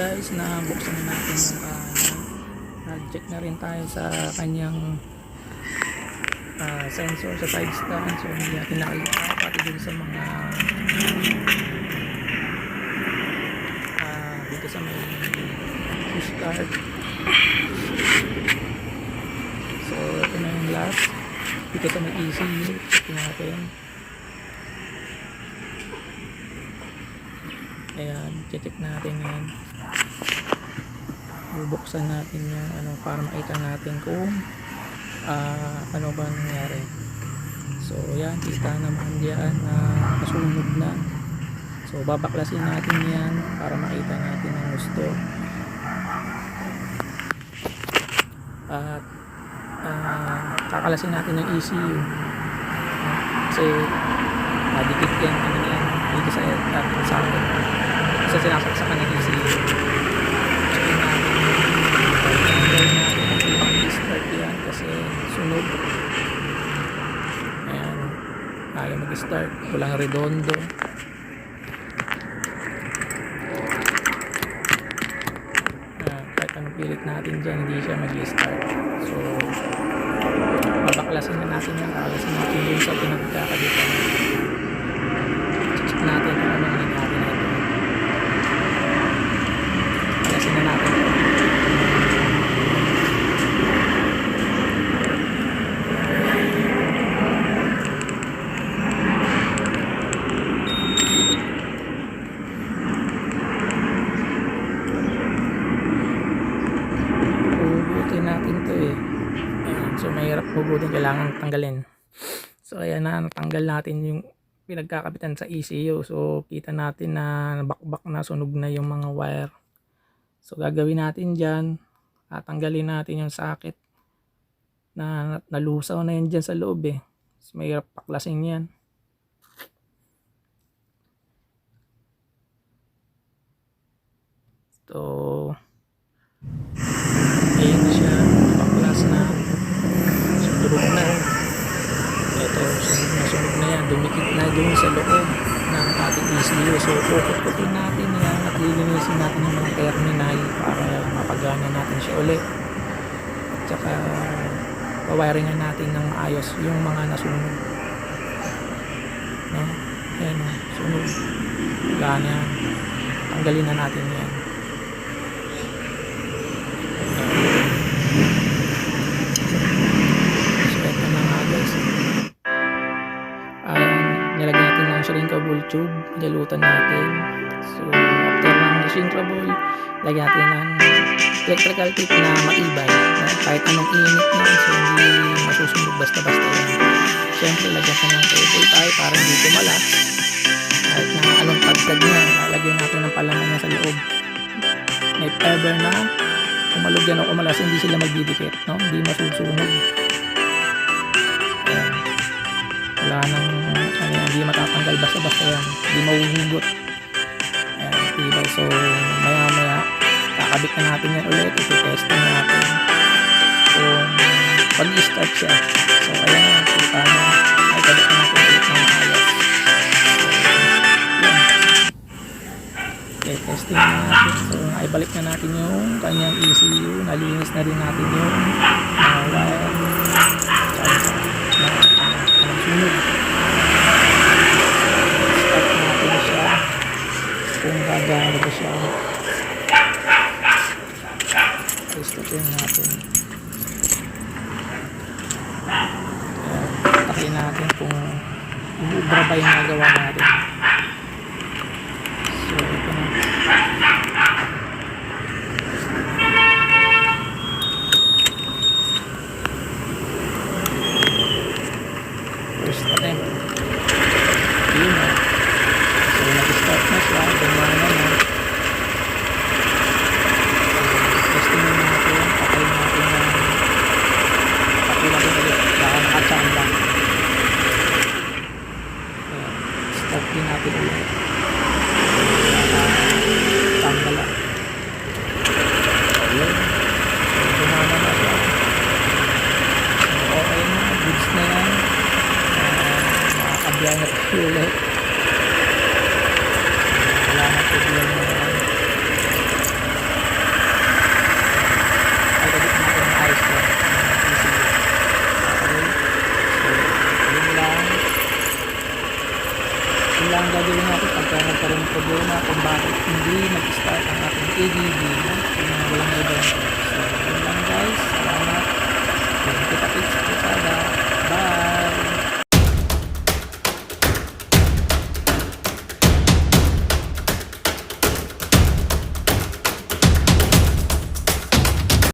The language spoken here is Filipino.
Uh, nag-check na rin tayo sa kanyang ah, sensor sa side stand. So hindi natin nakita pati dun sa mga ah, dito sa may push card. So ito na yung last. Dito sa may ECU. Check natin. Ayan, check natin yan. Bubuksan natin yung ano para makita natin kung ah, ano ba nangyari. So, yan, kita naman diyan na nasunog na. So, babaklasin natin yan para makita natin ang gusto. At ah, kakalasin natin yung ECU. Kasi madikit yan, ano yan, dito sa, uh, sa akin. Sa sinasaksakan ng ECU. Check natin natin yan kasi sunog. Ayan. Ayaw mag-start. Walang redondo. Ayan. Kahit anong pilit natin dyan, hindi siya mag-start. So, babaklasin na natin yan. Kakalasin natin dun sa pinagkakabitan. Check natin kung anong nangyari na ito. Kakalasin na natin. Hugutin natin to eh. So mahirap hugutin, kailangan tanggalin. So ayan na, natanggal natin yung pinagkakabitan sa ECU. So kita natin na bakbak na sunog na yung mga wire. So gagawin natin dyan, tatanggalin natin yung socket na nalusaw na yan dyan sa loob eh. So, mahirap paklasin yan. So, Ayan na siya, baklas na. Sundurog na. Ito, sunog na sunog na yan. Dumikit na dun sa loob ng ating ECU. So, puputputin natin yan at lilinisin natin yung mga terminal para mapagana natin siya ulit. At saka, pawiringan natin ng ayos yung mga nasunog. No? Ayan, o, sunog. Gana. Tanggalin na natin yan. Natin ng shrinkable tube. Nilutan natin. So, after ng shrinkable, lagyan natin ng electrical tape na matibay. Kahit anong init na, so hindi masusunog basta-basta yan. Siyempre, lagyan natin ng cable tie para hindi kumalas. Kahit na anong pagtag niya, lalagyan natin ng palaman niya sa loob. If ever na kumalog yan o kumalas, hindi sila magdidikit, no? Hindi masusunog. Wala nang, ano yan, hindi matatanggal basta-basta yan. Hindi mahuhugot. Ayan, tibay. So, maya-maya, kakabit na natin yan ulit. Ito-testing natin kung pag-start siya. So, ayan yan. Kita mo, ay kabit na natin ulit ng ayos. Okay, testing na natin. So, ay balik na natin yung kanyang ECU. Nalinis na rin natin yung mga wire. Sunog. Start natin siya. Kung gagana ba siya. Testin natin. Takin natin kung ubra ba yung nagawa natin. So, ito na. First attempt. Yun na. So, nag-start na siya. Gumana na. Testing na natin. Patay natin na patay natin ulit. Baka nakachamba. Ayan. Start din natin ulit. Tanggal lang. Ayun. Gumana na siya. Okay na. Goods. Uh. Wala na problema na yan. Yun lang ang gagawin natin pagka nagkaroon problema kung bakit hindi mag-start ang ating ABB. No? Mga walang iba lang. So, yun lang guys. Salamat. Kita-kits. Kalsada.